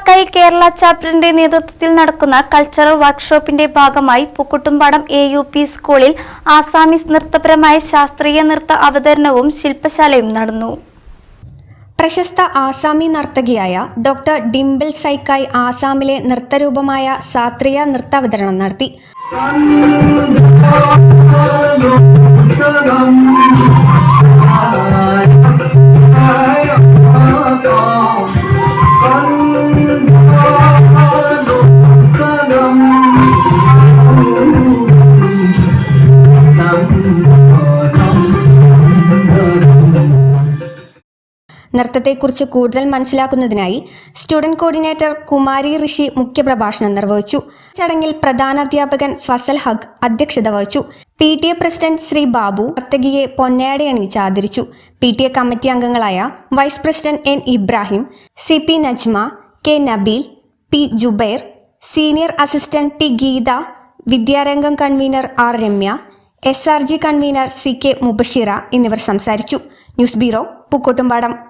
Spain Kerala ചാപ്റ്ററിന്റെ നേതൃത്വത്തിൽ നടക്കുന്ന കൾച്ചറൽ വർക്ക്ഷോപ്പിന്റെ ഭാഗമായി പുക്കുട്ടുംപാടം എ യു പി സ്കൂളിൽ ആസാമിസ് നൃത്തപരമായ ശാസ്ത്രീയ നൃത്ത അവതരണവും ശില്പശാലയും നടന്നു. പ്രശസ്ത ആസാമി നർത്തകിയായ ഡോക്ടർ ഡിംപിൾ സൈക്കായ് ആസാമിലെ നൃത്തരൂപമായ സാത്രിയ നൃത്താവതരണം നടത്തി. നൃത്തത്തെക്കുറിച്ച് കൂടുതൽ മനസ്സിലാക്കുന്നതിനായി സ്റ്റുഡന്റ് കോർഡിനേറ്റർ കുമാരി ഋഷി മുഖ്യപ്രഭാഷണം നിർവഹിച്ചു. ചടങ്ങിൽ പ്രധാനാധ്യാപകൻ ഫസൽ ഹഗ് അധ്യക്ഷത വഹിച്ചു. P T A president Shri Babu നർത്തകിയെ പൊന്നയാടി അണിയിച്ച് ആദരിച്ചു. പി ടി എ കമ്മിറ്റി അംഗങ്ങളായ vice president N Ibrahim C P Najma K Nabeel P Jubair senior assistant T Geetha Vidyarangam convener R Ramya S R G convener C K Mubashira എന്നിവർ സംസാരിച്ചു. News bureau Pookkottumpadam.